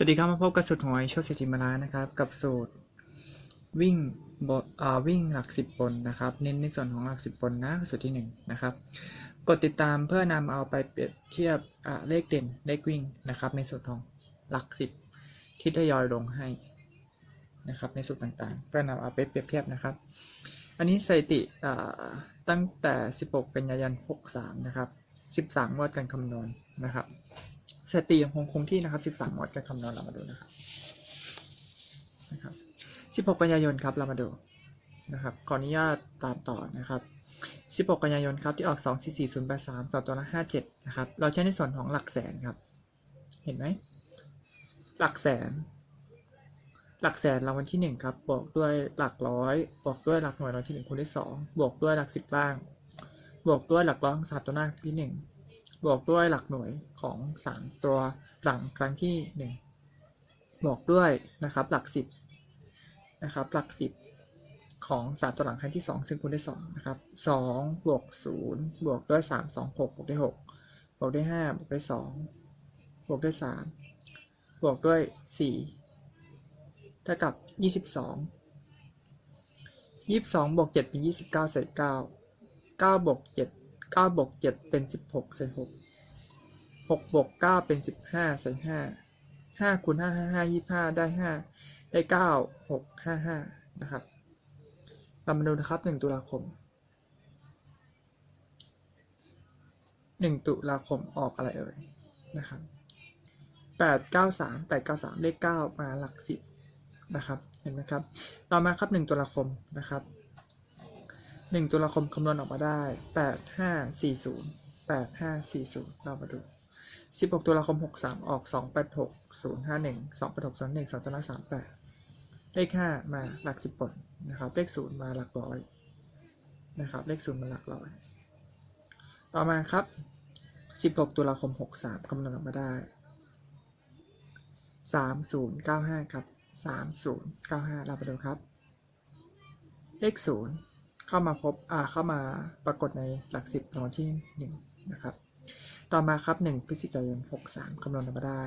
สวัสดีครับมาพบกับสูตรหวยโชคเศรษฐีมาล้านนะครับ กับสูตรวิ่งบอ่าวิ่งหลักสิบบนนะครับ เน้นในส่วนของหลักสิบบนนะสูตรที่หนึ่งนะครับกดติดตามเพื่อนำเอาไปเปรียบเทียบอ่าเลขเด่นเลขวิ่งนะครับ ในส่วนของหลักสิบที่ทยอยลงให้นะครับ ในสูตรต่างๆ เพื่อนำเอาไปเปรียบเทียบนะครับ อันนี้สถิติอ่าตั้งแต่ 16กันยายน63 นะครับ 13งวดการคำนวณนะครับ สถิติยังคงคงที่นะครับ 13งวดการคำนวณเรามาดูนะครับนะครับ 16 กันยายนครับเรามาดูนะครับขออนุญาตตามต่อนะครับ 16 กันยายนครับที่ออก 244083ต่อตัวละ57 นะครับ เราใช้ในส่วนของหลักแสนครับ เห็นไหม หลักแสน หลักแสนรางวัลที่หนึ่งครับ บวกด้วยหลักร้อย บวกด้วยหลักหน่วยรางวัลที่หนึ่งคูณที่สองบวกด้วยหลักสิบล่าง บวกด้วยหลักร้อยสามตัวหน้าที่หนึ่ง บวกด้วยหลักหน่วยของสามตัวหลังครั้งที่หนึ่งบวกด้วยนะครับหลักสิบนะครับหลักสิบของสามตัวหลังครั้งที่สองซึ่งคูณด้สองนะครับสองบวกศูนย์บวกด้วยสามสองหกบวกด้วยหกบวกด้วยห้าบวกด้วยสองบวกด้วยสามบวกด้วยสี่เท่ากับยี่สิบสองยี่สิบสองบวกเจ็ดเป็นยี่สิบเก้าเศษเก้าเก้าบวกเจ็ด เก้าบวกเจ็ดเป็นสิบหกเศษหกหกบวกเก้าเป็นสิบห้าเศษห้าห้าคูณห้าห้าห้ายี่ห้าได้ห้าได้เก้าหกห้าห้านะครับเรามาดูนะครับหนึ่งตุลาคมหนึ่งตุลาคมออกอะไรเอ่ยนะครับแปดเก้าสามแปดเก้าสามเลขเก้ามาหลักสิบนะครับ เห็นไหมครับ ต่อมาครับหนึ่งตุลาคมนะครับ หนึ่งตุลาคมคำนวณออกมาได้แปดห้าสี่ศูนย์แปดห้าสี่ศูนย์เรามาดูสิบหกตุลาคมหกสามออกสองแปดหกศูนย์ห้าหนึ่งสองแปดหกศูนย์หนึ่งสองตัวละสามแปดเลขห้ามาหลักสิบผลนะครับเลขศูนย์มาหลักร้อยนะครับเลขศูนย์มาหลักร้อย ต่อมาครับสิบหกตุลาคมหกสามคำนวณออกมาได้สามศูนย์เก้าห้าครับสามศูนย์เก้าห้าเราไปดูครับ เลขศูนย์ เข้ามาพบอ่าเข้ามาปรากฏในหลักสิบรางวัลที่หนึ่งนะครับ ต่อมาครับหนึ่งพฤศจิกายนหกสามคำนวณออกมาได้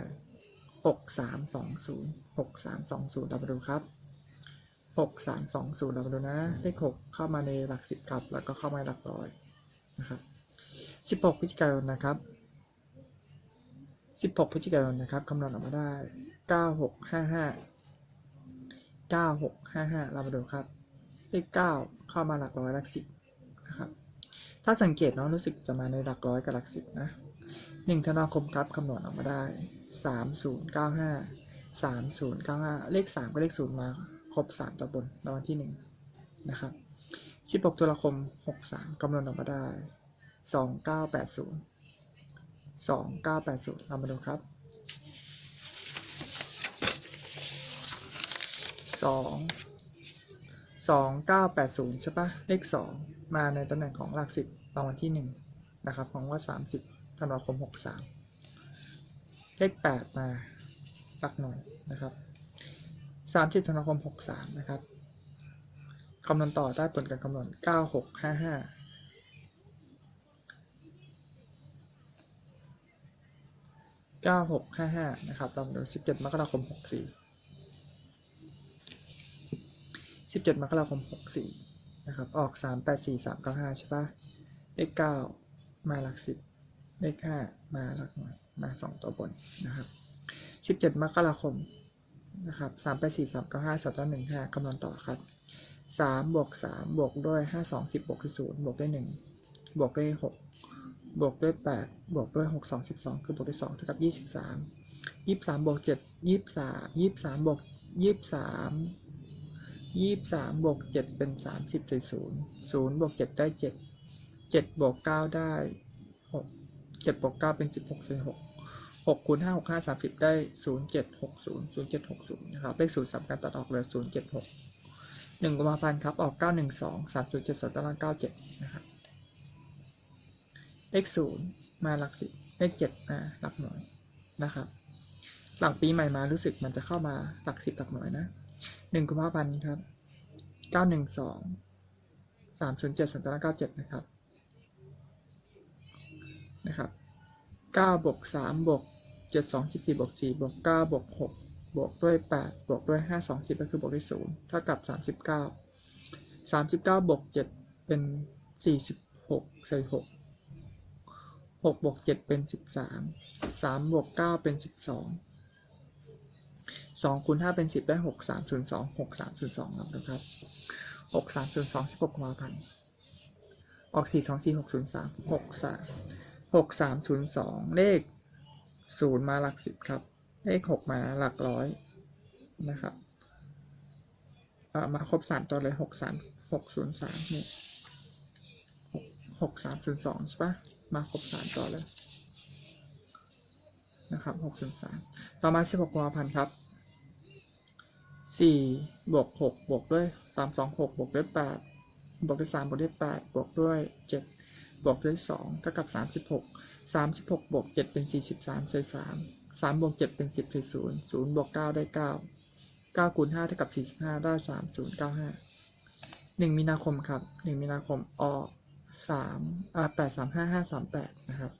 หกสามสองศูนย์หกสามสองศูนย์เรามาดูครับหกสามสองศูนย์เรามาดูนะเลขหกเข้ามาในหลักสิบครับ แล้วก็เข้ามาในหลักร้อยนะครับสิบหกพฤศจิกายนนะครับสิบหกพฤศจิกายนนะครับคำนวณออกมาได้เก้าหกห้าห้าเก้าหกห้าห้าเรามาดูครับ เลขเก้าเข้ามาหลักร้อยหลักสิบนะครับ ถ้าสังเกตเนาะรู้สึกจะมาในหลักร้อยกับหลักสิบนะหนึ่งธันวาคมครับคำนวณออกมาได้สามศูนย์เก้าห้าสามศูนย์เก้าห้าเลขสามกับเลขศูนย์มาครบสามตัวบนรางวัลที่หนึ่งนะครับสิบหกตุลาคมหกสามคำนวณออกมาได้สองเก้าแปดศูนย์สองเก้าแปดศูนย์เรามาดูครับสอง สองเก้าแปดศูนย์ใช่ปะเลขสองมาในตำแหน่งของหลักสิบรางวัลที่หนึ่งนะครับ ของว่าสามสิบธันวาคมหกสามเลขแปดมาหลักหน่วยนะครับสามสิบธันวาคมหกสามนะครับคำนวณต่อได้ผลการคำนวณเก้าหกห้าห้าเก้าหกห้าห้านะครับลองดูสิบเจ็ดมกราคมหกสี่ สิบเจ็ดมกราคมหกสี่นะครับ ออกสามแปดสี่สามเก้าห้าใช่ปะเลขเก้ามาหลักสิบเลขห้ามาหลักหน่วยมาสองตัวบนนะครับสิบเจ็ดมกราคม นะครับสามแปดสี่สามเก้าห้าสองหนึ่งห้าคำนวณต่อครับสามบวกสามบวกด้วยห้าสองสิบบวกด้วยศูนย์บวกด้วยหนึ่งบวกด้วยหกบวกด้วยแปดบวกด้วยหกสองสิบสองคือบวกด้วยสองเท่ากับยี่สิบสามยี่สามบวกเจ็ดยี่สิบสามยี่สามบวกยี่สาม ยี่สิบสามบวกเจ็ดเป็นสามสิบสี่ศูนย์ศูนย์บวกเจ็ดได้เจ็ดเจ็ดบวกเก้าได้หกเจ็ดบวกเก้าเป็นสิบหกสี่หกหกคูณห้าหกห้าสามสิบได้ศูนย์เจ็ดหกศูนย์ศูนย์เจ็ดหกศูนย์นะครับเลขศูนย์สามการตัดออกเหลือศูนย์เจ็ดหกหนึ่งกุมภาพันธ์ครับออกเก้าหนึ่งสองสามศูนย์เจ็ดสองตารางเก้าเจ็ดนะครับเลขศูนย์มาหลักสิบเลขเจ็ดมาหลักหน่วยนะครับ หลังปีใหม่มารู้สึกมันจะเข้ามาหลักสิบหลักหน่วยนะ หนึ่งกุมภาพันธ์ครับเก้าหนึ่งสองสามศูนย์เจ็ดสองตารางเก้าเจ็ดนะครับนะครับเก้าบวกสามบวกเจ็ดสองสิบสี่บวกสี่บวกเก้าบวกหกบวกด้วยแปดบวกด้วยห้าสองสิบก็คือบวกด้วยศูนย์เท่ากับสามสิบเก้าสามสิบเก้าบวกเจ็ดเป็นสี่สิบหกใส่หกหกบวกเจ็ดเป็นสิบสามสามบวกเก้าเป็นสิบสอง สองคูณห้าเป็นสิบได้หกสามศูนย์สองหกสามศูนย์สองนะครับหกสามศูนย์สองสิบหกกุมภาพันธ์ออกสี่สองสี่หกศูนย์สามหกสามหกสามศูนย์สองเลขศูนย์มาหลักสิบครับ เลขหกมาหลักร้อยนะครับเออมาครบสามตัวเลยหกสามหกศูนย์สามนี่หกหกสามศูนย์สองใช่ปะมาครบสามตัวเลยนะครับหกศูนย์สามต่อมาสิบหกกุมภาพันธ์ครับ สี่บวกหกบวกด้วยสามสองหกบวกด้วยแปดบวกด้วยสามบวกด้วยแปดบวกด้วยเจ็ดบวกด้วยสองเท่ากับสามสิบหกสามสิบหกบวกเจ็ดเป็นสี่สิบสามใส่สามสามบวกเจ็ดเป็นสิบใส่ศูนย์ศูนย์บวกเก้าได้เก้าเก้าคูณห้าเท่ากับสี่สิบห้าได้สามศูนย์เก้าห้าหนึ่งมีนาคมครับหนึ่งมีนาคมออกสามอ่าแปดสามห้าห้าสามแปดนะครับ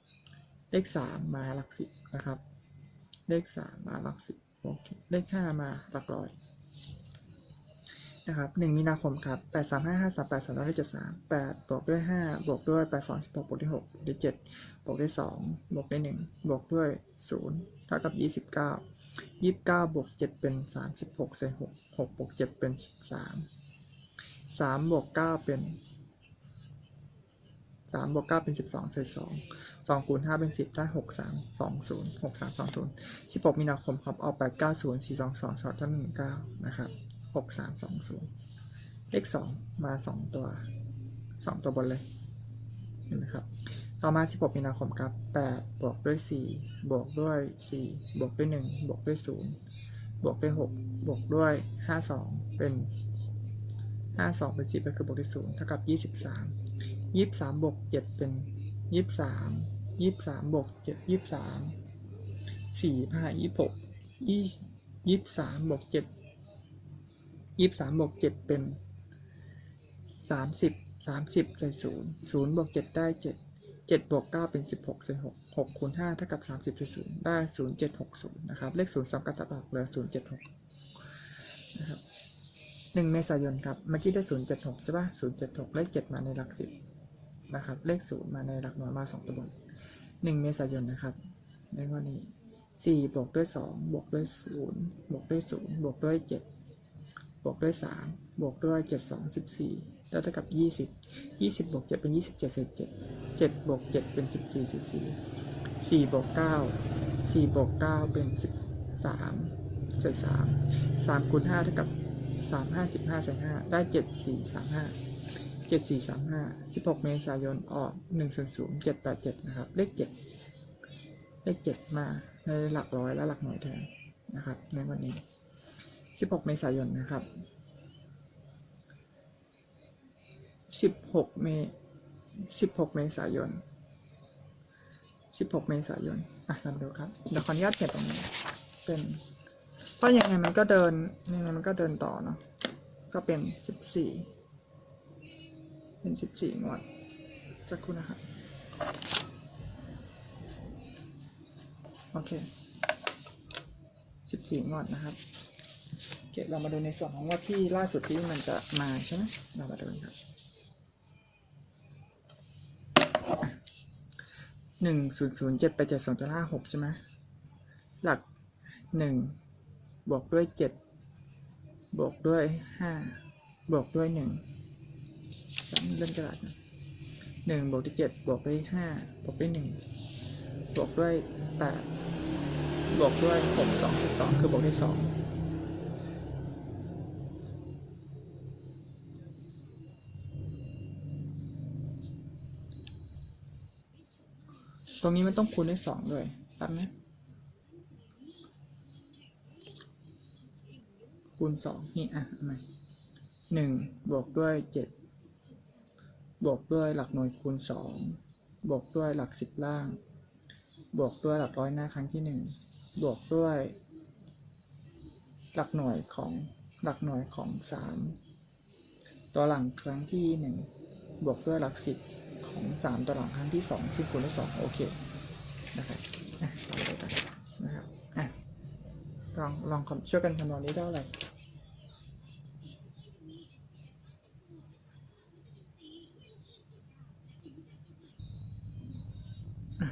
เลขสามมาหลักสิบนะครับ เลขสามมาหลักสิบโอเคเลขห้ามาหลักร้อย นะครับหนึ่งมีนาคมครับแปดสามห้าห้าสามแปดสามร้อยเจ็ดสามแปดบวกด้วยห้าบวกด้วยแปดสองสิบหกบวกด้วยหกบวกด้วยเจ็ดบวกด้วยสองบวกด้วยหนึ่งบวกด้วยศูนย์เท่ากับยี่สิบเก้ายี่สิบเก้าบวกเจ็ดเป็นสามสิบหกใส่หกหกบวกเจ็ดเป็นสิบสามสามบวกเก้าเป็น สามบวกเก้าเป็นสิบสองใส่สองสองคูณห้าเป็นสิบได้หกสามสองศูนย์หกสามสองศูนย์สิบหกมีนาคมครับออกแปดเก้าศูนย์สี่สองสองสองต้นหนึ่งเก้านะครับหกสามสองศูนย์เลขสองมาสองตัวสองตัวบนเลยเห็นไหมครับต่อมา 16 มีนาคมครับ 8 บวกด้วย 4 บวกด้วย 4 บวกด้วย 1 บวกด้วย 0 บวกด้วย 6 บวกด้วย 52 เป็น 52เป็น10ก็คือบวกด้วย0เท่ากับ23 23บวก7เป็น23 23บวก7 23 4 5 26 23บวก7 23บวก7เป็น30 30ใส่0 0บวก7ได้7เจ็ดบวกเก้าเป็นสิบหกส่หกหกคูณห้าเท่ากับสามสิบส่ศูนย์ได้ศูนย์เจ็ดหกศูนย์นะครับ เลขศูนย์สามกับตัดออกเหลือศูนย์เจ็ดหกนะครับ หนึ่งเมษายนครับ เมื่อกี้ได้ศูนย์เจ็ดหกใช่ป่ะศูนย์เจ็ดหกเลขเจ็ดมาในหลักสิบนะครับ เลขศูนย์มาในหลักหน่วยมาสองตัวบนหนึ่งเมษายนนะครับในข้อนี้สี่บวกด้วยสองบวกด้วยศูนย์บวกด้วยศูนย์บวกด้วยเจ็ดบวกด้วยสามบวกด้วยเจ็ดสองสิบสี่ได้เท่ากับยี่สิบยี่สิบบวกเจ็ดเป็นยี่สิบเจ็ดเศษเจ็ดเจ็ดบวกเจ็ดเป็นสิบสี่สิบสี่สี่บวกเก้าสี่บวกเก้าเป็นสิบสามใส่สามสามคูณห้าเท่ากับ สามห้าสิบห้าใส่ห้าได้เจ็ดสี่สามห้าเจ็ดสี่สามห้าสิบหกเมษายนออกหนึ่งส่วนศูนย์เจ็ดแปดเจ็ดนะครับ เลขเจ็ดเลขเจ็ดมาในหลักร้อยและหลักหน่วยแทนนะครับ ในวันนี้สิบหกเมษายนนะครับสิบหกเม16เมษายนสิบหกเมษายนอะเรามาดูครับเดี๋ยวขออนุญาตเขียนตรงนี้เป็น เพราะยังไงมันก็เดินยังไงมันก็เดินต่อเนาะก็เป็นสิบสี่เป็นสิบสี่งวดสักครู่นะครับโอเคสิบสี่งวดนะครับโอเคเรามาดูในส่วนของงวดที่ล่าสุดที่มันจะมาใช่ไหมเรามาดูกันครับหนึ่งศูนย์ศูนย์เจ็ดไปเจ็ดสองจุดห้าหกใช่ไหมหลักหนึ่ง บวกด้วยเจ็ดบวกด้วยห้าบวกด้วยหนึ่งเล่นกระดาษหนึ่งบวกด้วยเจ็ดบวกด้วยห้าบวกด้วยหนึ่งบวกด้วยแปดบวกด้วยหกสองสิบสองคือบวกด้วยสองตรงนี้มันต้องคูณด้วยสองด้วยแป๊บนะ คูณสองนี่อะเอาใหม่หนึ่งบวกด้วยเจ็ดบวกด้วยหลักหน่วยคูณสองบวกด้วยหลักสิบล่าง บวกด้วยหลักร้อยหน้าครั้งที่หนึ่งบวกด้วย หลักหน่วยของหลักหน่วยของสามตัวหลังครั้งที่หนึ่งบวกด้วยหลักสิบของสามตัวหลังครั้งที่สองซึ่งคูณด้วยสองโอเคนะครับอะต่อไปกันนะครับอะลองลองช่วยกันคำนวณนี้ได้เท่าไหร่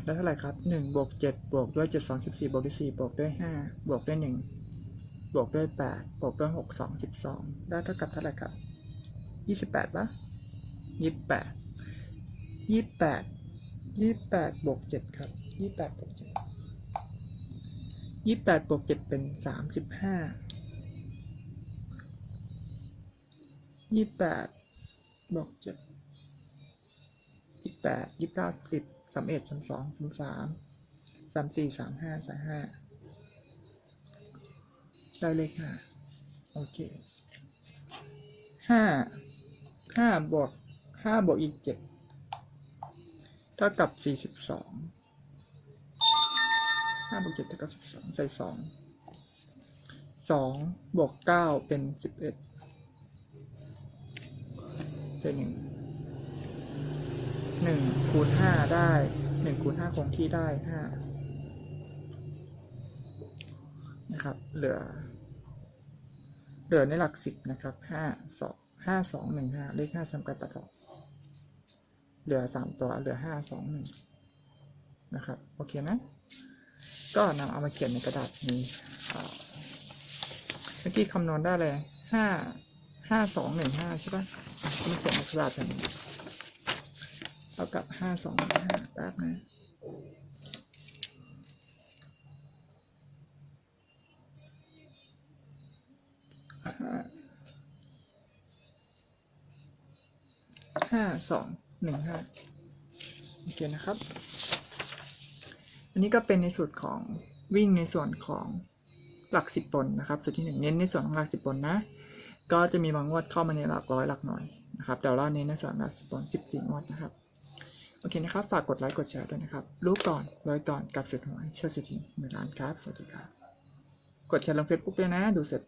ได้เท่าไหร่ครับหนึ่งบวกเจ็ดบวกด้วยเจ็ดสองสิบสี่บวกด้วยสี่บวกด้วยห้าบวกด้วยหนึ่งบวกด้วยแปดบวกด้วยหกสองสิบสองได้เท่ากับเท่าไหร่ครับยี่สิบแปดปะยี่สิบแปดยี่สิบแปดบวกเจ็ดครับยี่สิบแปดบวกเจ็ดยี่สิบแปดบวกเจ็ดเป็นสามสิบห้ายี่สิบแปดบวกเจ็ดยี่ สามเอ็ดสามสองสามสามสามสี่สามห้าสามห้าได้เลขห้าโอเคห้าห้าบวกห้าบวกอีกเจ็ดเท่ากับสี่สิบสองห้าบวกเจ็ดเท่ากับสิบสองใส่สองสองบวกเก้าเป็นสิบเอ็ดใส่หนึ่ง หนึ่งคูณห้าได้หนึ่งคูณห้าคงที่ได้ห้านะครับ เหลือ เหลือในหลักสิบนะครับห้าสองห้าสองหนึ่งห้าเลขห้าซ้ำกันตัดออกเหลือสามตัว เหลือห้าสองหนึ่งนะครับ โอเคไหมก็นำเอามาเขียนในกระดาษนี้เมื่อกี้คำนวณได้เลยห้าห้าสองหนึ่งห้าใช่ปะ่ะมาเขียนในกระดาษแบบนี้ ท่ากับห้าสองหนึ่งห้าแป๊บนะห้าห้าสองหนึ่งห้าโอเคนะครับ อันนี้ก็เป็นในส่วนของวิ่งในส่วนของหลักสิบปนนะครับส่วนที่หนึ่งเน้นในส่วนของหลักสิบปนนะ ก็จะมีบางงวดเข้ามาในหลักร้อยหลักหน่อยนะครับแต่ว่าเน้นในส่วนหลักสิบปนสิบสี่งวดนะครับ โอเคนะครับ ฝากกดไลค์กดแชร์ด้วยนะครับ รู้ก่อนร้อยก่อนกับสุดหวยช่วยสิทธิหนึ่งล้านครับ สวัสดีครับ กดแชร์ลงเฟซบุ๊กด้วยนะ ดูเสร็จ